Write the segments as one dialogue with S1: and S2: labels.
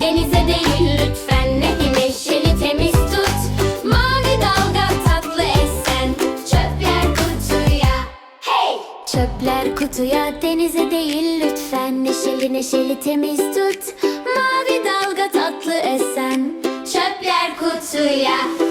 S1: Denize değil lütfen ne güneşeli temiz tut. Mavi dalga tatlı esen Çöpler kutuya. Hey! Çöpler kutuya denize değil lütfen Neşeli neşeli temiz tut. Mavi dalga tatlı esen Çöpler kutuya.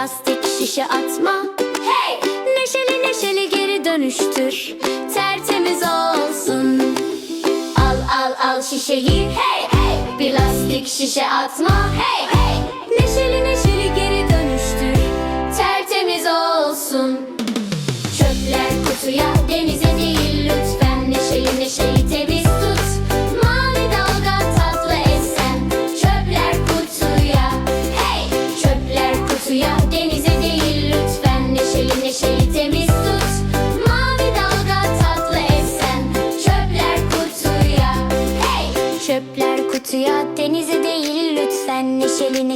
S1: plastik şişe atma Hey! Neşeli neşeli geri dönüştür Tertemiz olsun Al al al şişeyi Hey hey! Plastik şişe atma Hey hey!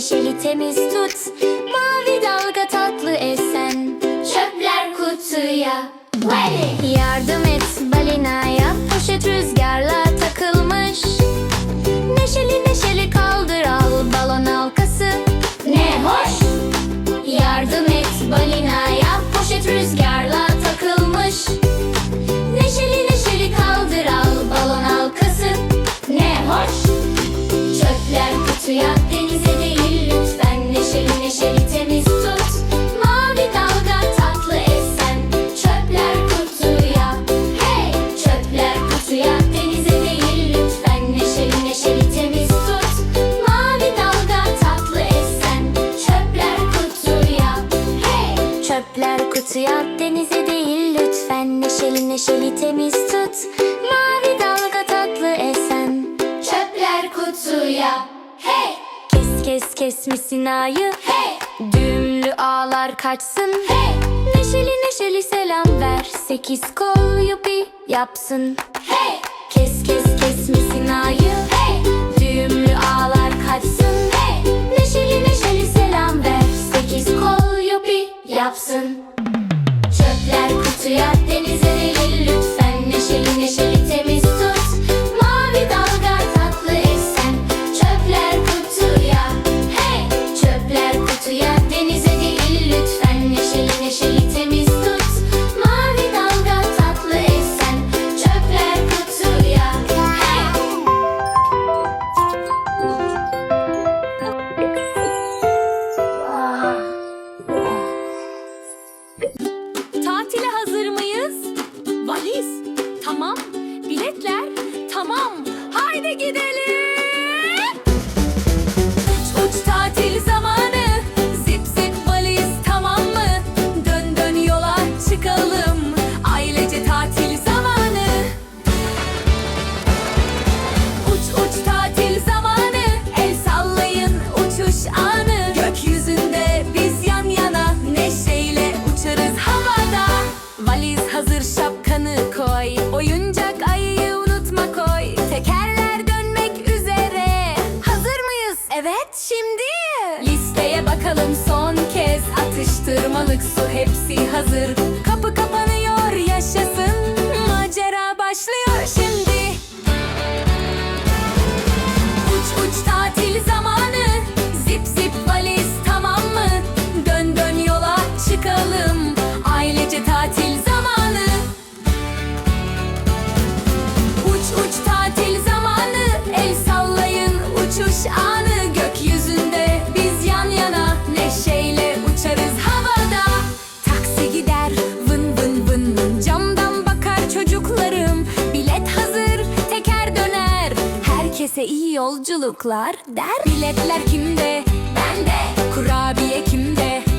S1: Neşeli temiz tut. Mavi dalga tatlı esen. Çöpler kutuya. Vali. Yardım et balinaya. Poşet rüzgarla takılmış. Neşeli neşeli kaldır al Balon halkası. Ne hoş! Yardım et balinaya. Çöpler kutuya denize değil lütfen. Neşeli neşeli temiz tut. Mavi dalga tatlı esen. Çöpler kutuya hey! Kes kes kes misinayı hey! Düğümlü ağlar kaçsın hey! Neşeli neşeli selam ver. Sekiz kol yupi yapsın hey! Kes kes
S2: kes misinayı Yeah. gidelim. hepsi hazır. Herkese iyi yolculuklar der Biletler kimde? Bende Kurabiye kimde?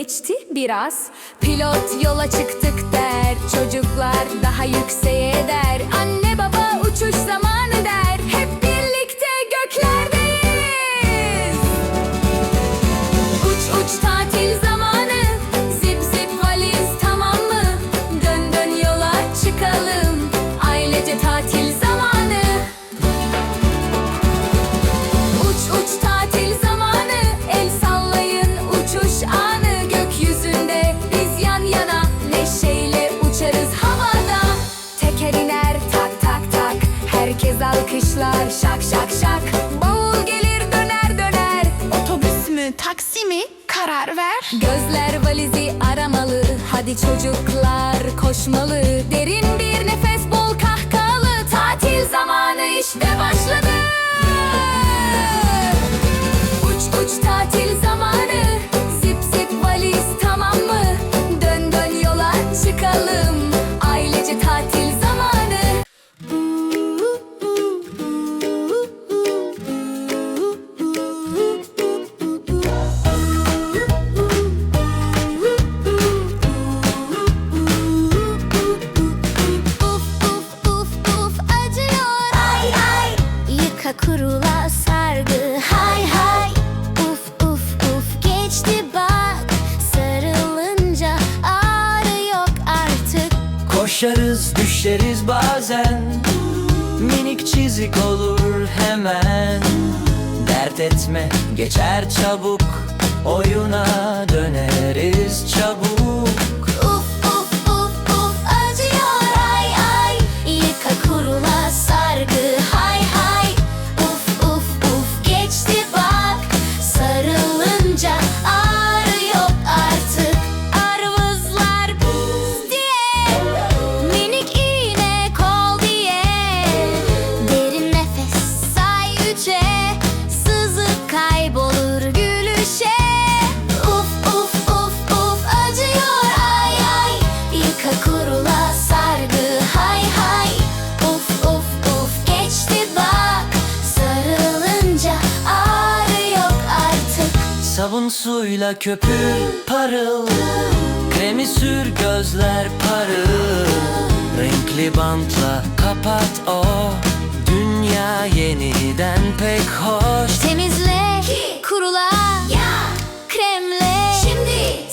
S1: Geçti biraz. Pilot yola çıktık der Çocuklar daha yükseğe der. Anne baba uçuş zamanı Alkışlar şak şak şak. Bavul gelir döner döner.
S3: Otobüs mü, taksi mi? Karar ver.
S1: Gözler valizi aramalı. Hadi çocuklar koşmalı. Derin
S4: Yıka kurula sargı. Hay hay. Uf uf uf. Geçti bak. Sarılınca ağrı yok artık.
S5: Koşarız düşeriz bazen. Minik çizik olur hemen. Dert etme geçer çabuk. Oyuna döneriz çabuk
S4: say üçe Sızı kaybolur gülüşe. Uf uf uf uf acıyor ay ay. Yıka kurula sargı hay hay. Uf uf uf geçti bak. Sarılınca ağrı yok artık.
S5: Sabun suyla köpür parıl Kremi sür gözler parıl. Renkli bantla kapat o Dünya yeniden pek hoş.
S4: Temizle, kurula, ya, kremle. Şimdi.